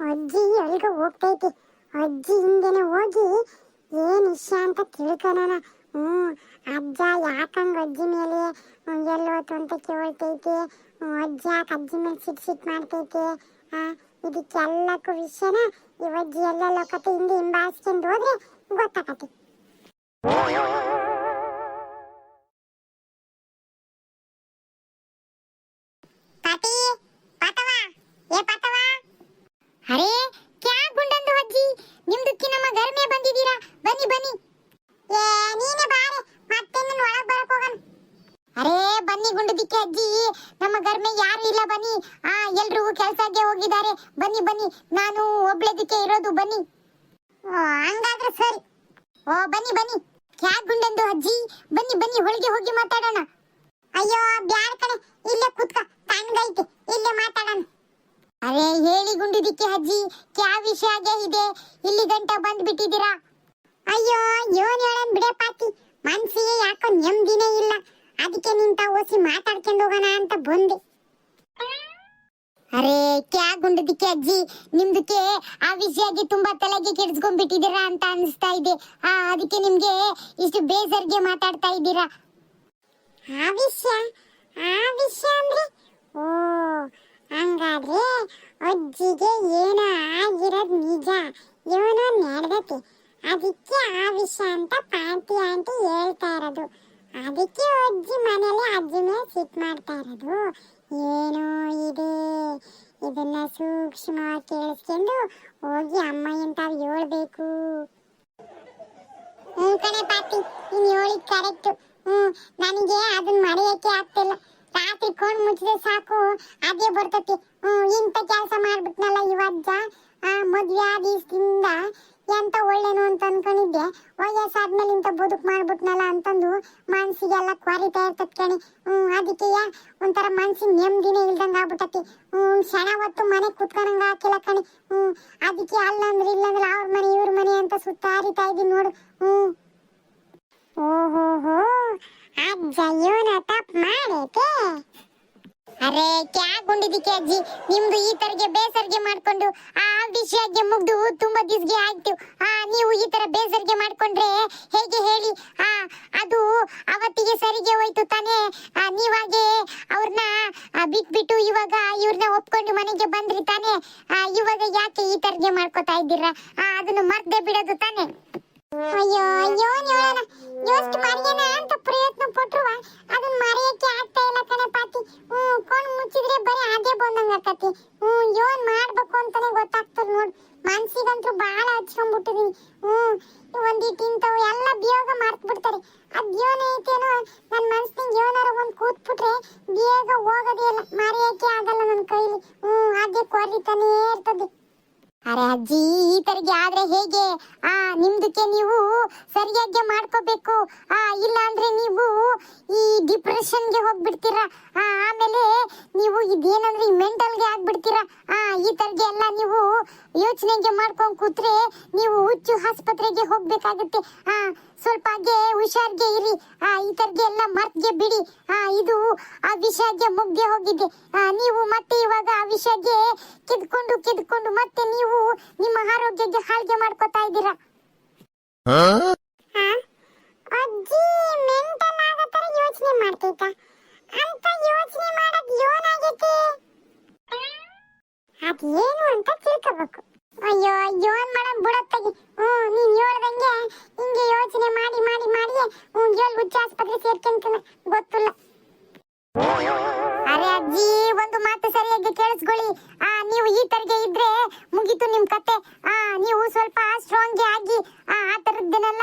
ಅಜ್ಜಿ ಎಲ್ಗೋ ಹೋಗ್ತೈತಿ. ಅಜ್ಜಿ ಹಿಂದೆನೆ ಹೋಗಿ ಏನು ವಿಷಯ ಅಂತ ತಿಳ್ಕೊಳೋಣ. ಹ್ಮ್, ಅಜ್ಜ ಯಾಕಂಗ ಅಜ್ಜಿ ಮೇಲೆ ಎಲ್ಲೋತು ಅಂತ ಕೇಳ್ತೈತಿ. ಅಜ್ಜ ಯಾಕೆ ಅಜ್ಜಿ ಮೇಲೆ ಸಿಟ್ ಸಿಟ್ ಮಾಡ್ತೈತಿ. ಇದಕ್ಕೆಲ್ಲಕ್ಕೂ ವಿಷಯನ ಈ ಅಜ್ಜಿ ಎಲ್ಲೆಲ್ಲೋ ಕತೆ ಹಿಂದೆ ಹಿಂಬಾಯಿಸ್ಕೊಂಡು ಹೋದ್ರೆ ಗೊತ್ತಾಕತಿ ಪಾಟಿ, ಪತವಾ? ಏ ಪಾತವ ಅರೇ, ಕ್ಯಾ ಗುಂಡಂದು ಅಜ್ಜಿ? ನಿಮ್ದಕ್ಕೆ ನಮ್ಮ ಗರ್ಮೆ ಬಂದಿದ್ದೀರಾ? ಬನ್ನಿ ಬನ್ನಿ. ಏ, ನೀನೆ ಬಾರೆ ಮತ್ತೆ ನನ್ನ ಒಳಗೆ ಬರಕ್ ಹೋಗಣ ಅರೇ, ಬನ್ನಿ ಗುಂಡದಿಕ್ಕೆ ಅಜ್ಜಿ. ನಮ್ಮ ಗರ್ಮೆ ಯಾರು ಇಲ್ಲ, ಬನ್ನಿ. ಆ ಎಲ್ರು ಕೆಲಸಕ್ಕೆ ಹೋಗಿದ್ದಾರೆ. ಬನ್ನಿ ಬನ್ನಿ. ನಾನು ಒಬ್ಳೆದಕ್ಕೆ ಇರೋದು, ಬನ್ನಿ. ಓ, ಹಂಗಾದ್ರೆ ಸರಿ. ಓ, ಬನ್ನಿ ಬನ್ನಿ. ಕ್ಯಾ ಗುಂಡಂದು ಅಜ್ಜಿ? ಬನ್ನಿ ಬನ್ನಿ, ಹೊಳಿಗೆ ಹೋಗಿ ಮಾತಾಡೋಣ. ಅಯ್ಯೋ, ಬ್ಯಾಡ ಕಣೆ. ಇಲ್ಲೇ ಕೂತ್ಕ. ತಣ್ಣಗೈತೆ ಇಲ್ಲೇ ಮಾತಾಡೋಣ. ಅರೆ ಹೇಳಿ ಗುಂಡಿದಿಕ್ಕೆ ಅಜ್ಜಿ, ಕ್ಯಾ ವಿಷಯ ಇದೆ? ಇಲ್ಲಿ ಗಂಟ ಬಂದ್ ಬಿಟ್ಟಿದ್ದೀರಾ ಅಯ್ಯೋ ಯೋನ್ ಹೇಳನ್ ಬಿಡೆ ಪಾತಿ? ಮನ್ಸಿಗೆ ಯಾಕೋ ನೆಮ್ಮದಿನೇ ಇಲ್ಲ. ಅದಕ್ಕೆ ನಿಂತ ಓಸಿ ಮಾತಾಡ್ಕೊಂಡು ಹೋಗೋಣ ಅಂತ ಬಂದೆ. ಅರೆ, ಕ್ಯಾ ಗುಂಡದಿಕ್ಕೆ ಅಜ್ಜಿ? ನಿಮ್ದಕ್ಕೆ ಆ ವಿಷಯಕ್ಕೆ ತುಂಬಾ ತಲೆಗೆ ಕೆಡಿಸ್ಕೊಂಡ್ಬಿಟ್ಟಿದ್ದೀರಾ ಅಂತ ಅನಿಸ್ತಾ ಇದೆ. ಆ, ಅದಕ್ಕೆ ನಿಮ್ಗೆ ಇಷ್ಟು ಬೇಸರ್ಗೆ ಮಾತಾಡ್ತಾ ಇದ್ದೀರಾ? ಆ ವಿಷಯ? ಆ ವಿಷಯ ಅಂದ್ರೆ? ಓ ಹಂಗಾದ್ರೆ ಅಜ್ಜಿಗೆ ಏನೋ ಆಗಿರೋದು ನಿಜ. ಏನೋ ನಡೆದತಿ. ಅದಕ್ಕೆ ಆ ವಿಷಯ ಅಂತ ಪಾಂತಿ ಆಂಟಿ ಹೇಳ್ತಾ ಇರೋದು. ಅದಕ್ಕೆ ಅಜ್ಜಿ ಮನೇಲಿ ಅಜ್ಜಿನೇ ಸಿಟ್ ಮಾಡ್ತಾ ಇರೋದು. ಏನೋ ಇದೆ. ಇದನ್ನ ಸೂಕ್ಷ್ಮವಾಗಿ ಕೇಳಿಸ್ಕೊಂಡು ಹೋಗಿ ಅಮ್ಮ ಅಂತ ಹೇಳ್ಬೇಕು. ಹ್ಞೂ ಕಣೆ ಪಾತಿ ನೀನು ಹೇಳಿದ್ ಕರೆಕ್ಟ್ ಹ್ಞೂ ನನಗೆ ಅದನ್ನ ಮರೆಯಕ್ಕೆ ಆಗ್ತಿಲ್ಲ. ರಾತ್ರಿ ಕೊಂಡು ಮುಚ್ಚಿದ್ರೆ ಸಾಕು. ಅದೇ ಬರ್ತತಿ. ಇಂಥ ಕೆಲಸ ಮಾಡ್ಬಿಟ್ನಲ್ಲ ಇವಜ್ಜ ಮದ್ವೆ ಆದ ದಿವಸದಿಂದ ಎಂತ ಒಳ್ಳೇನು ಅಂತ ಅನ್ಕೊಂಡಿದ್ದೆ. ವಯಸ್ಸಾದ್ಮೇಲೆ ಇಂಥ ಬದುಕು ಮಾಡ್ಬಿಟ್ನಲ್ಲ ಅಂತಂದು ಮನ್ಸಿಗೆಲ್ಲ ಕ್ವಾರಿತಾ ಇರ್ತತ್ ಕಣಿ. ಹ್ಮ್, ಅದಕ್ಕೆ ಒಂಥರ ಮನ್ಸಿನ ನೆಮ್ಮದಿನೇ ಇಲ್ದಂಗ ಆಗ್ಬಿಟ್ಟತಿ ಹ್ಮ್, ಕ್ಷಣ ಹೊತ್ತು ಮನೆ ಕುತ್ಕೊಂಡಂಗ ಹಾಕಿಲ್ಲ ಕಣಿ. ಅದಕ್ಕೆ ಅಲ್ಲಂದ್ರೆ ಇಲ್ಲಂದ್ರೆ ಅವ್ರ ಮನೆ, ಇವ್ರ ಮನೆ ಅಂತ ಸುತ್ತಾರಿತಾ ಇದೀನಿ ನೋಡು. ಹ್ಮ್. ಓಹೋಹೋ ಅಜ್ಜ ಇವನ ತಪ್ಪು ಮಾಡೈತೆ ಅರೆ, ಕ್ಯಾ ಗುಂಡಿದಿಕ್ಕೆ ಅಜ್ಜಿ? ನಿಮ್ದು ಈ ತರಗೆ ಬೇಸರ್ಗೆ ಮಾಡ್ಕೊಂಡು ಆ ವಿಷಯಕ್ಕೆ ಮುಗ್ದು ತುಂಬಾ ದಿಸ್ಗೆ ಆಯ್ತು. ಆ, ನೀವು ಈ ತರ ಬೇಸರ್ಗೆ ಮಾಡ್ಕೊಂಡ್ರೆ ಹೇಗೆ ಹೇಳಿ? ಆ, ಅದು ಅವತ್ತಿಗೆ ಸರಿಗೆ ಹೋಯ್ತು ತಾನೆ. ನೀವಾಗೆ ಅವ್ರನ್ನ ಬಿಟ್ಬಿಟ್ಟು ಇವಾಗ ಇವ್ರನ್ನ ಒಪ್ಕೊಂಡು ಮನೆಗೆ ಬಂದ್ರಿ ತಾನೆ. ಇವಾಗ ಯಾಕೆ ಈ ತರಗೆ ಮಾಡ್ಕೊತಾ ಇದ್ದೀರಾ? ಅದನ್ನು ಮರ್ದೆ ಬಿಡೋದು ತಾನೇ. ಅಯ್ಯೋ ಅಯ್ಯೋ ಹೇಳೋಣ ಎಷ್ಟು ಮರೆಯೋಣ ಅಂತ ಪ್ರಯತ್ನ ಪಟ್ರುವ ಅದನ್ನ ಮರೆಯಕ್ಕೆ ಆಗ್ತಾ ಇಲ್ಲ ಕಣೆ ಪಾತಿ. ಹ್ಞೂ ಕೊಂಡು ಮುಚ್ಚಿದ್ರೆ ಬರೀ ಅದೇ ಬಂದಂಗೆ ಆಕತಿ. ಹ್ಞೂ, ಏನ್ ಮಾಡ್ಬೇಕು ಅಂತಾನೆ ಗೊತ್ತಾಗ್ತದ ನೋಡ್. ಮನ್ಸಿಗಂತೂ ಬಹಳ ಹಚ್ಕೊಂಡ್ಬಿಟ್ಟಿದೀನಿ. ಹ್ಞೂ ಒಂದಿಟ್ಟು ಇಂಥವು ಎಲ್ಲ ಬೇಗ ಮರ್ತ್ ಬಿಡ್ತಾರೆ ಅದ್ ಏನ್ ಐತೇನೋ ನನ್ನ ಮನ್ಸಿನಾಗ ಏನಾರ ಒಂದು ಕೂತ್ಬಿಟ್ರೆ ಬೇಗ ಹೋಗೋದೇ ಇಲ್ಲ. ಮರೆಯಕ್ಕೆ ಆಗಲ್ಲ ನನ್ನ ಕೈಲಿ. ಹ್ಞೂ ಅದೇ ಕೊರಿತಾನೇ ಇರ್ತದೆ. ಅರೆ ಅಜ್ಜಿ, ಈ ತರಗೆ ಆದ್ರೆ ಹೇಗೆ? ಆ, ನಿಮ್ದಕ್ಕೆ ನೀವು ಸರಿಯಾಗಿ ಮಾಡ್ಕೋಬೇಕು. ಆ ಇಲ್ಲ ಅಂದ್ರೆ ನೀವು ಈ ಡಿಪ್ರೆಷನ್ಗೆ ಹೋಗ್ಬಿಡ್ತೀರಾ. ಆ, ಆಮೇಲೆ ನೀವು ಇದೇನಂದ್ರೆ ಈ ಮೆಂಟಲ್ಗೆ ಆಗ್ಬಿಡ್ತೀರಾ. ಆ, ಈ ತರಗೆ ಎಲ್ಲ ನೀವು ಯೋಚನೆಗೆ ಮಾಡ್ಕೊಂಡ್ ಕೂತ್ರೆ ನೀವು ಹುಚ್ಚು ಆಸ್ಪತ್ರೆಗೆ ಹೋಗ್ಬೇಕಾಗುತ್ತೆ. ಆ, ಸ್ವಲ್ಪ ಹಾಗೆ ಹುಷಾರ್ಗೆ ಇರಿ. ಆ, ಈ ತರಗೆ ಎಲ್ಲ ಮರ್ತ್ಗೆ ಬಿಡಿ. ಆ, ಇದು ಆ ವಿಷಯಗೆ ಮುಗ್ದೆ ಹೋಗಿದೆ. ಆ, ನೀವು ಮತ್ತೆ ಇವಾಗ ಆ ವಿಷಯಕ್ಕೆ ಕೆದ್ಕೊಂಡು ಕಿದ್ಕೊಂಡು ಮತ್ತೆ ನೀವು ನಿಮ್ಮ ಆರೋಗ್ಯಕ್ಕೆ ಹಾಳ್ಗೆ ಮಾಡ್ಕೊತಾ ಇದ್ದೀರಾ? ಅಜ್ಜಿ ಮೆಂಟಲ್ ಆಗತರ ಯೋಚನೆ ಮಾಡ್ತೈತ ಅಂತ ಯೋಚನೆ ಮಾಡಕ್ ಏನಾಗೈತಿ ಅದೇನು ಅಂತ ತಿಳ್ಕೋಬೇಕು. ಅಯ್ಯೋ ಯೋನ್ ಮಾಡಕ್ ಬಿಡತ್ತಾಗಿ. ಹ್ಮ್ ನೀನ್ ಹೇಳ್ದಂಗೆ ಹಿಂಗೆ ಯೋಚನೆ ಮಾಡಿ ಮಾಡಿ ಮಾಡಿ ಹ್ಮ್ ಯೋಲ್ ಹುಚ್ಚ ಆಸ್ಪತ್ರೆ ಸೇರ್ಕೊಂತಾನ ಗೊತ್ತಿಲ್ಲ. ಅರೆ ಅಜ್ಜಿ ಒಂದು ಮಾತು ಸರಿಯಾಗಿ ಕೇಳಿಸ್ಕೊಳ್ಳಿ. ಆ, ನೀವು ಈ ತರಗೆ ಇದ್ರೆ ಮುಗೀತು ನಿಮ್ ಕತೆ. ಆ, ನೀವು ಸ್ವಲ್ಪ ಸ್ಟ್ರಾಂಗ್ ಆಗಿ, ಆ ತರದ್ದನ್ನೆಲ್ಲ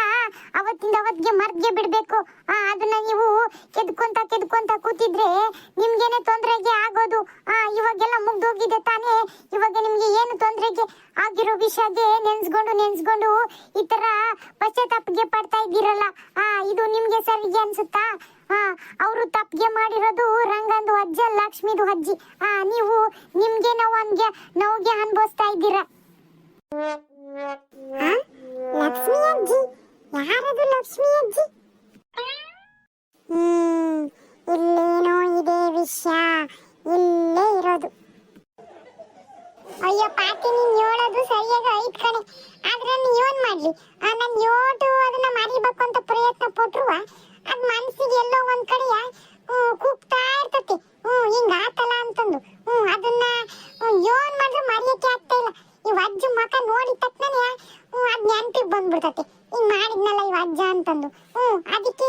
ಅವತ್ತಿಂದ ಅವತ್ತಿಗೆ ಮರ್ಗೆ ಬಿಡ್ಬೇಕು. ಆ, ಅದನ್ನ ನೀವು ಕೆದ್ಕೊಂತ ಕೆದ್ಕೊಂತ ಕೂತಿದ್ರೆ ನಿಮ್ಗೇನೆ ತೊಂದರೆಗೆ ಆಗೋದು. ಆ, ಇವಾಗೆಲ್ಲ ಮುಗ್ದೋಗಿದೆ ತಾನೇ. ಇವಾಗ ನಿಮ್ಗೆ ಏನು ತೊಂದರೆಗೆ ಆಗಿರೋ ವಿಷಯಗೆ ನೆನ್ಸ್ಕೊಂಡು ನೆನ್ಸ್ಕೊಂಡು ಈ ತರ ಪಶ್ಚಾತ್ತಾಪಗೆ ಪಡ್ತಾ ಇದ್ದೀರಲ್ಲ. ಆ, ಇದು ನಿಮ್ಗೆ ಸರಿಗೆ ಅನ್ಸುತ್ತಾ? ಆ, ಅವರು ತಪ್ಪಿಗೆ ಮಾಡಿರೋದು ರಂಗಂದು ಅಜ್ಜ, ಲಕ್ಷ್ಮಿದು ಅಜ್ಜಿ. ಆ ನೀವು ನಿಮ್ಗೆ ನೋವಂಗೆ, ನೋವಿಗೆ ಅನ್ಭವಿಸ್ತಾ ಇದ್ದೀರಾ? ಲಕ್ಷ್ಮಿ ಅಜ್ಜಿ? ಯಾರದು ಲಕ್ಷ್ಮಿ ಅಜ್ಜಿ? ಇಲ್ಲೇನೋ ಇದೆ ವಿಷಯ. ಇಲ್ಲೇ ಇರೋದು. ಅಯ್ಯೋ, ಪಾತಿ, ನೀನ್ ಹೇಳೋದು ಸರಿಯಾಗಿ ಐತ್ ಕಣೆ. ಆದ್ರೆ ನೀ ಏನ್ ಮಾಡ್ಲಿ. ನಾನ್ ಯೋಟು ಅದನ್ನ ಮರಿಬೇಕು ಅಂತ ಪ್ರಯತ್ನ ಪಟ್ರುವ? ಅದ್ ಮನ್ಸಿಗೆ ಎಲ್ಲೋ ಒಂದ್ ಕಡೆಯ ಕೂಗ್ತಾ ಇರ್ತತಿ. ಹ್ಮ್, ಹಿಂಗ ಆತಲ್ಲ ಅಂತಂದು. ಹ್ಮ್, ಅದನ್ನ ಯೋನ್ ಮಾಡಿದ್ರು ಮರೆಯಕ್ಕೆ ಆಗ್ತಾ ಇಲ್ಲ. ಇವ್ ಅಜ್ಜ ಮಕ ನೋಡಿದ ತಕ್ಷಣ ಅದ್ ನೆನ್ಪಿಗೆ ಬಂದ್ಬಿಡ್ತತಿ. ಹಿಂಗ್ ಮಾಡಿದ್ನಲ್ಲ ಈ ಅಜ್ಜ ಅಂತಂದು. ಹ್ಮ್, ಅದಕ್ಕೆ,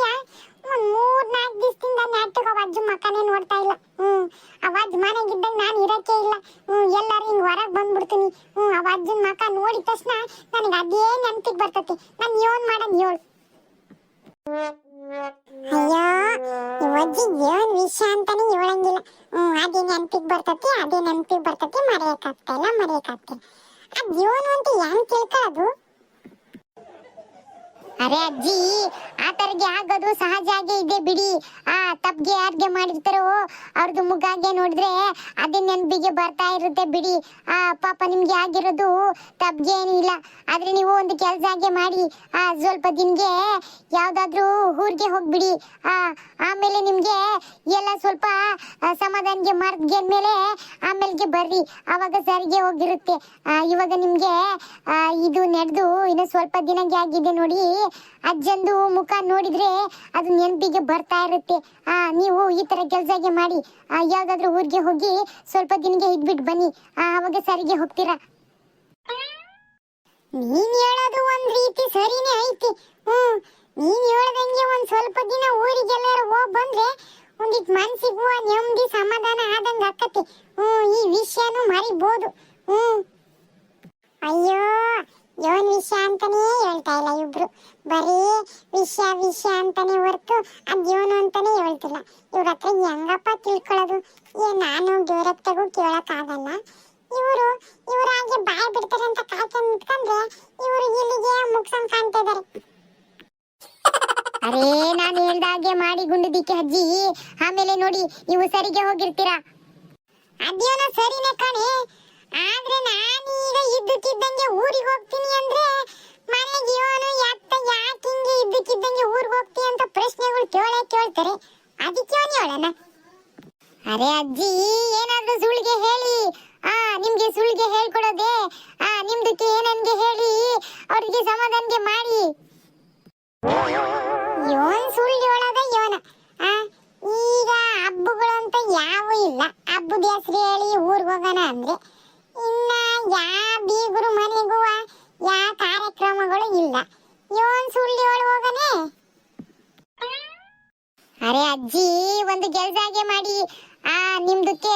ಒಂದ್ ಮೂರ್ ನಾಲ್ಕು ದಿವಸದಿಂದ ನೆಟ್ಟಗ ಅಜ್ಜ ಮಕನೇ ನೋಡ್ತಾ ಇಲ್ಲ. ಹ್ಮ್ ಅವ ಅಜ್ಜ ಮನೆಗಿದ್ದಾಗ ನಾನು ಇರಕ್ಕೆ ಇಲ್ಲ. ಹ್ಮ್, ಎಲ್ಲಾರು ಹಿಂಗ್ ಹೊರಗ್ ಬಂದ್ಬಿಡ್ತೀನಿ. ಹ್ಮ್ ಅವ ಅಜ್ಜನ್ ಮಕ ನೋಡಿದ ತಕ್ಷಣ ನನಗೆ ಅದೇ ನೆನ್ಪಿಗೆ ಬರ್ತತಿ. ನಾನು ಯೋನ್ ಮಾಡನ್ ಹೇಳು. ಅಯ್ಯೋ, ಈ ಅಜ್ಜಿ ಏನ್ ವಿಷಯ ಅಂತಾನೆ ಅದೇ ನೆನ್ಪಿಗೆ ಬರ್ತತಿ ಅದೇ ನೆನಪಿಗೆ ಬರ್ತತಿ ಮರೆಯಕ್ಕಾಗ್ತಾ ಇಲ್ಲ ಮರೆಯಕ್ಕಾಗ್ತಿಲ್ಲ ಅದ್ ಏನು ಅಂತ ಹೆಂಗ್ ತಿಳ್ಕೊಳ್ಳೋದು? ಅರೆ ಅಜ್ಜಿ, ಆ ತರಗೆ ಆಗೋದು ಸಹಜ ಇದೆ ಬಿಡಿ. ಆ ತಪ್ಪಿಗೆ ಯಾರಿಗೆ ಮಾಡಿರ್ತಾರೋ ಅವ್ರದ್ದು ಮುಗಾಗೆ ನೋಡಿದ್ರೆ ಅದೇ ನೆನಪಿಗೆ ಬರ್ತಾ ಇರುತ್ತೆ ಬಿಡಿ. ಆ ಪಾಪ ನಿಮ್ಗೆ ಆಗಿರೋದು ತಪ್ಪಿಗೆ ಏನಿಲ್ಲ ಆದ್ರೆ ನೀವು ಒಂದು ಕೆಲಸ ಹಾಗೆ ಮಾಡಿ, ಆ ಸ್ವಲ್ಪ ದಿನಗೆ ಯಾವ್ದಾದ್ರೂ ಊರಿಗೆ ಹೋಗ್ಬಿಡಿ. ಆ, ಆಮೇಲೆ ನಿಮ್ಗೆ ಎಲ್ಲ ಸ್ವಲ್ಪ ಸಮಾಧಾನಗೆ ಮಾರ್ಗೆ ಮೇಲೆ ಆಮೇಲೆಗೆ ಬರ್ರಿ. ಅವಾಗ ಸರಿಗೆ ಹೋಗಿರುತ್ತೆ. ಇವಾಗ ನಿಮ್ಗೆ ಇದು ನಡೆದು ಇನ್ನು ಸ್ವಲ್ಪ ದಿನಗೆ ಆಗಿದೆ ನೋಡಿ. ಅಜ್ಜಂದು ಮುಖ ನೋಡಿದ್ರೆ ಅದು ನೆನಪಿಗೆ ಬರ್ತಾ ಇರುತ್ತೆ. ಆ, ನೀವು ಈ ತರ ಕೆಲಸಗೆ ಮಾಡಿ ಯಾವ್ದಾದ್ರು ಊರಿಗೆ ಹೋಗಿ ಸ್ವಲ್ಪ ದಿನಗೆ ಇದ್ಬಿಟ್ಟು ಬನ್ನಿ. ಆವಾಗ ಸರಿಗೆ ಹೋಗ್ತೀರಾ? ನೀನ್ ಹೇಳೋದು ಒಂದ್ ರೀತಿ ಸರಿನೇ ಐತಿ. ಹ್ಮ್, ನೀನ್ ಹೇಳ್ದಂಗೆ ಒಂದ್ ಸ್ವಲ್ಪ ದಿನ ಊರಿಗೆಲ್ಲಾರು ಹೋಗ್ ಬಂದ್ರೆ ಒಂದಿಟ್ ಮನ್ಸಿಗೂ ನೆಮ್ಮದಿ ಸಮಾಧಾನ ಆದಂಗ ಆಕತಿ. ಹ್ಮ್, ಈ ವಿಷಯನು ಮರಿಬೋದು. ಹ್ಮ್. ಅಯ್ಯೋ ಯೋನ್ ವಿಷಯ ಅಂತಾನೇ ಹೇಳ್ತಾ ಇಲ್ಲ ಇಬ್ರು. ಬರೀ ವಿಷ ವಿಷ ಅಂತಾನೆ ಹೊರ್ತು ಅದ್ ಯೋನು ಅಂತಾನೆ ಹೇಳ್ತಿಲ್ಲ. ಇವ್ರ ಹತ್ರ ಹೆಂಗಪ್ಪ ತಿಳ್ಕೊಳ್ಳೋದು? ಏ ನಾನು ದೇವ್ರತ್ತಗೂ ಕೇಳಕ್ ಆಗಲ್ಲ. ಇವರು ಇವ್ರ ಹಾಗೆ ಬಾಯ್ ಬಿಡ್ತಾರೆ ಅಂತ ಕಾಯ್ಕೊಂಡು ನಿಂತ್ಕೊಂಡ್ರೆ ಇವರು ಇಲ್ಲಿಗೆ ಮುಗ್ಸಂಗ್ ಕಾಣ್ತಾ ಇದಾರೆ. ಅರೇ ನಾನು ಹೇಳ್ದಾಗೆ ಮಾಡಿ ಗುಂಡದಿಕ್ಕೆ ಅಜ್ಜಿ. ಆಮೇಲೆ ನೋಡಿ ನೀವು ಸರಿಗೆ ಹೋಗಿರ್ತೀರಾ? ಅದೇನೋ ಸರಿನೇ ಕಣೆ. ಆದ್ರೆ ನಾನೀಗ ಇದ್ದಕ್ಕಿದ್ದಂಗೆ ಊರಿಗೆ ಹೋಗ್ತೀನಿ ಅಂದ್ರೆ ಮನೆಗೆ ಇವನು ಎತ್ತ ಯಾಕೆ ಹಿಂಗೆ ಇದ್ದಕ್ಕಿದ್ದಂಗೆ ಊರಿಗೆ ಹೋಗ್ತಿ ಅಂತ ಪ್ರಶ್ನೆಗಳು ಕೇಳೇ ಕೇಳ್ತಾರೆ. ಅದಕ್ಕೆ ಅವನು ಹೇಳೋಣ. ಅರೆ ಅಜ್ಜಿ, ಏನಾದ್ರೂ ಯೋನ್ ಸುಳ್ಳಿ ಹೋಗನೆ. ಅರೆ ಅಜ್ಜಿ ಒಂದು ಗೆಲ್ಸಾಗೆ ಮಾಡಿ. ಆ ನಿಮ್ದಕ್ಕೆ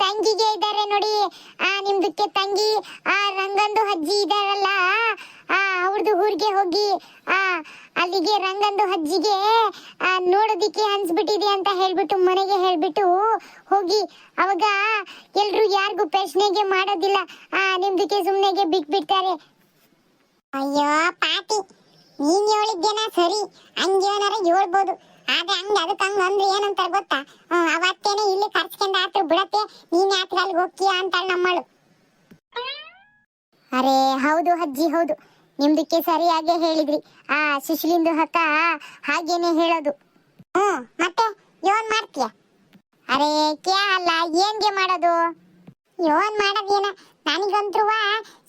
ತಂಗಿಗೆ ಇದ್ದಾರೆ ನೋಡಿ. ಆ ನಿಮ್ದಕ್ಕೆ ತಂಗಿ ಆ ರಂಗಂದು ಅಜ್ಜಿ ಇದಾರಲ್ಲ. ಆ ಅವ್ರದ್ದು ಊರಿಗೆ ಹೋಗಿ ಆ ಅಲ್ಲಿಗೆ ರಂಗಂದು ಅಜ್ಜಿಗೆ ಆ, ನೋಡೋದಿಕ್ಕೆ ಅನ್ಸ್ಬಿಟ್ಟಿದೆ ಅಂತ ಹೇಳ್ಬಿಟ್ಟು ಮನೆಗೆ ಹೇಳ್ಬಿಟ್ಟು ಹೋಗಿ. ಅವಾಗ ಎಲ್ರು ಯಾರಿಗೂ ಪ್ರಶ್ನೆಗೆ ಮಾಡೋದಿಲ್ಲ. ಆ ನಿಮ್ದಕ್ಕೆ ಸುಮ್ಮನೆಗೆ ಬಿಟ್ಬಿಡ್ತಾರೆ. ಅಯ್ಯೋ ಪಾಟಿ. ನೀನ್ ಹೇಳಿದ್ದೇನ ಸರಿ, ಹಂಗೇನಾರ ಹೇಳ್ಬೋದು. ಆದ್ರೆ ಹಂಗ ಅದಕ್ಕೆ ಹಂಗ ಅಂದ್ರೆ ಏನಂತಾರ ಗೊತ್ತಾ? ಅವತ್ತೇನೆ ಇಲ್ಲಿ ಕರ್ಸ್ಕೊಂಡ್ ಆತ್ರ, ಬಿಡತ್ತೆ. ನೀನ್ ಯಾತ್ರ ಅಲ್ಲಿ ಹೋಗ್ತೀಯ ಅಂತಾಳ ನಮ್ಮಳು. ಅರೆ, ಹೌದು ಅಜ್ಜಿ, ಹೌದು. ನಿಮ್ದಕ್ಕೆ ಸರಿಯಾಗಿ ಹೇಳಿದ್ರಿ. ಆ, ಸುಶೀಲಿಂದು ಹಕ್ಕ ಹಾಗೇನೆ ಹೇಳೋದು. ಹ್ಮ್ ಮತ್ತೆ ಯೋನ್ ಮಾಡ್ತೀಯ? ಅರೆ, ಕ್ಯಾ ಅಲ್ಲ, ಏನ್ಗೆ ಮಾಡೋದು? ಯೋನ್ ಮಾಡೋದೇನ? ನನಗಂತ್ರುವ,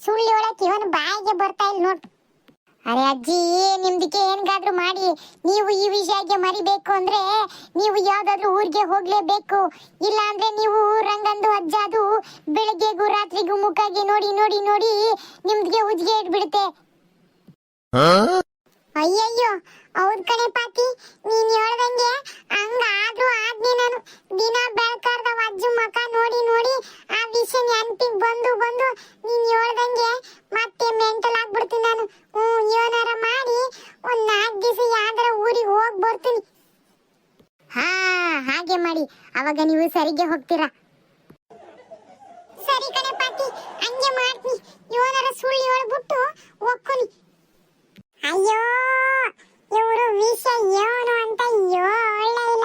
ಸುಳ್ಳು ಹೇಳಕ್ ಇವನ್ ಬಾಯಿಗೆ ಬರ್ತಾ ಇಲ್ಲ ನೋಡ್. ಅರೆ ಅಜ್ಜಿ, ನಿಮ್ದಕ್ಕೆ ಏನ್ಗಾದ್ರೂ ಮಾಡಿ. ನೀವು ಈ ವಿಷಯಕ್ಕೆ ಮರಿಬೇಕು ಅಂದ್ರೆ ನೀವು ಯಾವ್ದಾದ್ರು ಊರಿಗೆ ಹೋಗ್ಲೇಬೇಕು. ಇಲ್ಲ ಅಂದ್ರೆ ನೀವು ರಂಗಂದು ಅಜ್ಜಾದು ಬೆಳಿಗ್ಗೆಗೂ ರಾತ್ರಿಗೂ ಮುಖಾಗಿ ನೋಡಿ ನೋಡಿ ನೋಡಿ ನಿಮ್ಗೆ ಉಜ್ಗೆ ಇಟ್ಬಿಡುತ್ತೆ. ಅಯ್ಯಯ್ಯೋ, ಹೌದ್ ಕಣೆ ಪಾತಿ, ನೀನ್ ಹೇಳ್ದಂಗೆ ಹಂಗ ಆದ್ರೂ ಆದ್ನಿ ನಾನು. ದಿನ ಬೆಳ್ಕಾರ್ದ ಅಜ್ಜು ಮಕ ನೋಡಿ ನೋಡಿ ಆ ವಿಷಯ ನೆನ್ಪಿಗ್ ಬಂದು ಬಂದು ನೀನ್ ಹೇಳ್ದಂಗೆ ಮತ್ತೆ ಮೆಂಟಲ್ ಆಗ್ಬಿಡ್ತೀನಿ ನಾನು. ಹ್ಮ್ ಏನಾರ ಮಾಡಿ ಒಂದ್ ನಾಲ್ಕು ದಿವಸ ಯಾವ್ದಾರ ಊರಿಗೆ ಹೋಗ್ ಬರ್ತೀನಿ. ಹಾ, ಹಾಗೆ ಮಾಡಿ. ಅವಾಗ ನೀವು ಸರಿಗೆ ಹೋಗ್ತೀರಾ? ಸರಿ ಕಣೆ ಪಾತಿ, ಹಂಗೆ ಮಾಡ್ತೀನಿ. ಏನಾರ ಸುಳ್ಳು ಹೇಳ್ಬಿಟ್ಟು ಹೋಗ್ಕೊನಿ ಅಯ್ಯೋ! ಇವರು ವಿಷ ಏನು ಅಂತ ಯೋ ಇಲ್ಲ.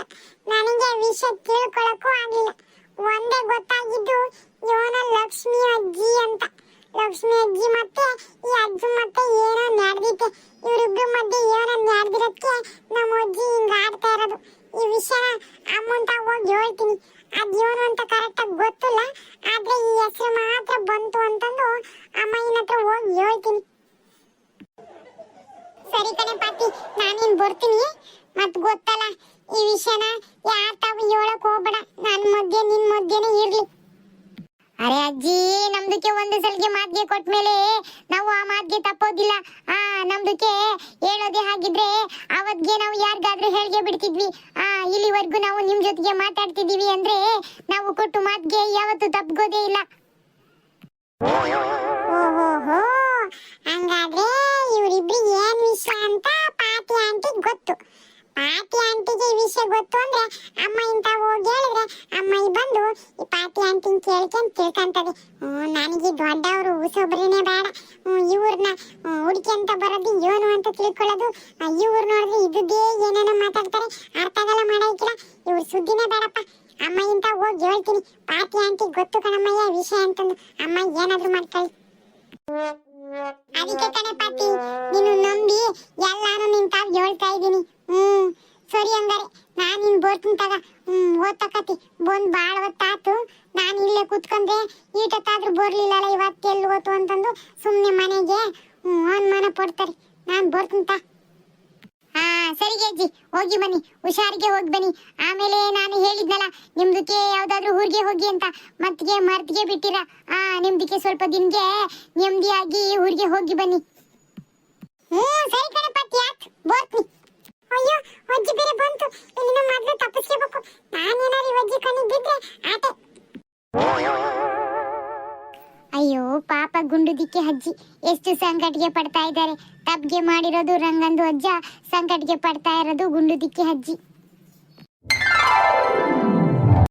ನನಗೆ ವಿಷ ತಿಳ್ಕೊಳಕ್ಕೂ ಆಗ್ಲಿಲ್ಲ. ಒಂದೇ ಗೊತ್ತಾಗಿದ್ದು ಇವನ ಲಕ್ಷ್ಮಿ ಅಜ್ಜಿ ಅಂತ. ಲಕ್ಷ್ಮಿ ಅಜ್ಜಿ ಮತ್ತೆ, ಈ ಅಜ್ಜಿ ಮತ್ತೆ ಏನೋ ನಡೆದಿತ್ತೆ. ಇವರಿಬ್ರು ಮಧ್ಯೆ ಏನೋ ನಡೆದಿರೋದಕ್ಕೆ ನಮ್ಮ ಅಜ್ಜಿ ಹಿಂಗ ಆಡ್ತಾ ಇರೋದು. ಈ ವಿಷಯನ ಅಮ್ಮಂತ ಹೋಗಿ ಹೇಳ್ತೀನಿ. ಅದು ಏನು ಅಂತ ಕರೆಕ್ಟಾಗಿ ಗೊತ್ತಿಲ್ಲ. ಆದ್ರೆ ಈ ಹೆಸರು ಮಾತ್ರ ಬಂತು ಅಂತಂದು ಅಮ್ಮ ಹತ್ರ ಹೋಗಿ ಹೇಳ್ತೀನಿ. ಬರ್ತೀನಿ? ಮತ್ ಗೊತ್ತಲ್ಲ, ಈ ವಿಷಯನ ಯಾರ ತಾವು ಹೇಳಕ್ ಹೋಗ್ಬೇಡ. ನನ್ ಮಧ್ಯೆ, ನಿನ್ ಮಧ್ಯೆನೇ ಇರ್ಲಿ. ಅರೆ ಅಜ್ಜಿ, ನಮ್ದಕ್ಕೆ ಒಂದು ಸಲಿಗೆ ಮಾತ್ಗೆ ಕೊಟ್ಮೇಲೆ ನಾವು ಆ ಮಾತ್ಗೆ ತಪ್ಪೋದಿಲ್ಲ. ಆ, ನಮ್ದಕ್ಕೆ ಹೇಳೋದೇ ಹಾಗಿದ್ರೆ ಅವತ್ಗೆ ನಾವು ಯಾರಿಗಾದ್ರೂ ಹೇಳಿಗೆ ಬಿಡ್ತಿದ್ವಿ. ಆ, ಇಲ್ಲಿವರೆಗೂ ನಾವು ನಿಮ್ ಜೊತೆಗೆ ಮಾತಾಡ್ತಿದೀವಿ ಅಂದ್ರೆ ನಾವು ಕೊಟ್ಟು ಮಾತ್ಗೆ ಯಾವತ್ತೂ ತಪ್ಪಗೋದೇ ಇಲ್ಲ. ಓಹೋಹೋ. ಹಂಗಾದ್ರೆ ಇವರಿಬ್ರಿಗೆ ಏನ್ ವಿಷಯ ಅಂತ ಪಾಟಿ ಆಂಟಿಗೆ ಗೊತ್ತು. ಪಾಟಿ ಆಂಟಿಗೆ ವಿಷಯ ಗೊತ್ತು ಅಂದ್ರೆ ಅಮ್ಮ ಇಂತ ಹೋಗಿ ಹೇಳಿದ್ರೆ ಅಮ್ಮ ಬಂದು ಈ ಪಾಟಿ ಆಂಟಿನ್ ಕೇಳ್ಕೊಂಡ್ ತಿಳ್ಕಂತದೆ. ನನಗೆ ದೊಡ್ಡವರು ಉಸೊಬ್ರೇನೆ ಬೇಡ. ಇವ್ರನ್ನ ಹುಡುಕಿ ಬರೋದು ಏನು ಅಂತ ತಿಳ್ಕೊಳ್ಳೋದು. ಇವ್ರು ನೋಡಿದ್ರೆ ಇದ್ದೇ ಏನೇನೋ ಮಾತಾಡ್ತಾರೆ. ಅರ್ಥ ಆಗಲ್ಲ ಮಾಡಾಕಿಲ್ಲ ಇವ್ರ ಸುದ್ದಿನೇ ಬೇಡಪ್ಪ. ಅಮ್ಮ ಇಂತ ಹೋಗಿ ಹೇಳ್ತೀನಿ. ಪಾಟಿ ಆಂಟಿ ಗೊತ್ತು ಕಣಮ್ಮಯ್ಯ ವಿಷಯ ಅಂತಂದು. ಅಮ್ಮ ಏನಾದ್ರೂ ಮಾಡ್ಕೊಳ್ಳಿ. ಅದಕ್ಕೆ ಕಣೆ ಪಾಟಿ ನೀನು ನಂಬಿ ಎಲ್ಲಾನು ನಿನ್ ತಾವ್ ಹೇಳ್ತಾ ಇದೀನಿ ಹ್ಮ್, ಸರಿ ಹಂಗಾರೆ. ನಾನ್ ನಿನ್ ಬರ್ತೀನಿ ತಗ. ಹ್ಮ್, ಓದ್ತಕತಿ. ಬಂದ್ ಬಾಳ್ ಹೊತ್ತಾತು. ನಾನ್ ಇಲ್ಲೇ ಕುತ್ಕೊಂಡ್ರೆ ಈಟತ್ತಾದ್ರೂ ಬರ್ಲಿಲ್ಲಲ್ಲ ಇವತ್ತು ಎಲ್ಲಿ ಹೋತು ಅಂತಂದು ಸುಮ್ನೆ ಮನೆಗೆ, ಹ್ಮ್, ಅನುಮಾನ ಪಡ್ತಾರೆ. ನಾನ್ ಬರ್ತೀನಿ ತಾ. ಹಾ, ಸರಿ ಅಜ್ಜಿ, ಹೋಗಿ ಬನ್ನಿ. ಹುಷಾರಿಗೆ ಹೋಗಿ ಬನ್ನಿ. ಆಮೇಲೆ ನಾನು ಹೇಳಿದ್ನಲ್ಲ, ನಿಮ್ದಕ್ಕೆ ಯಾವ್ದಾದ್ರು ಊರಿಗೆ ಹೋಗಿ ಅಂತ. ಮತ್ತೆ ಮರ್ತಿಗೆ ಬಿಟ್ಟಿರ? ಆ, ನಿಮ್ದಕ್ಕೆ ಸ್ವಲ್ಪ ದಿನಗೆ ನೆಮ್ಮದಿಯಾಗಿ ಊರಿಗೆ ಹೋಗಿ ಬನ್ನಿ. ಹ್ಮ್ ಸರಿ ಕಣಪ್ಪ ಆತ್ ಬರ್ತೀನಿ. ಅಯ್ಯೋ, ಅಜ್ಜಿ ಬೇರೆ ಬಂತು. ಅಯ್ಯೋ, ಪಾಪ ಗುಂಡುದಿಕ್ಕೆ ಅಜ್ಜಿ. ಎಷ್ಟು ಸಂಕಟಿಗೆ ಪಡ್ತಾ ಇದ್ದಾರೆ. ತಬ್ಗೆ ಮಾಡಿರೋದು ರಂಗಂದು ಅಜ್ಜ ಸಂಕಟಕ್ಕೆ ಪಡ್ತಾ ಇರೋದು ಗುಂಡು ದಿಕ್ಕಿ ಅಜ್ಜಿ.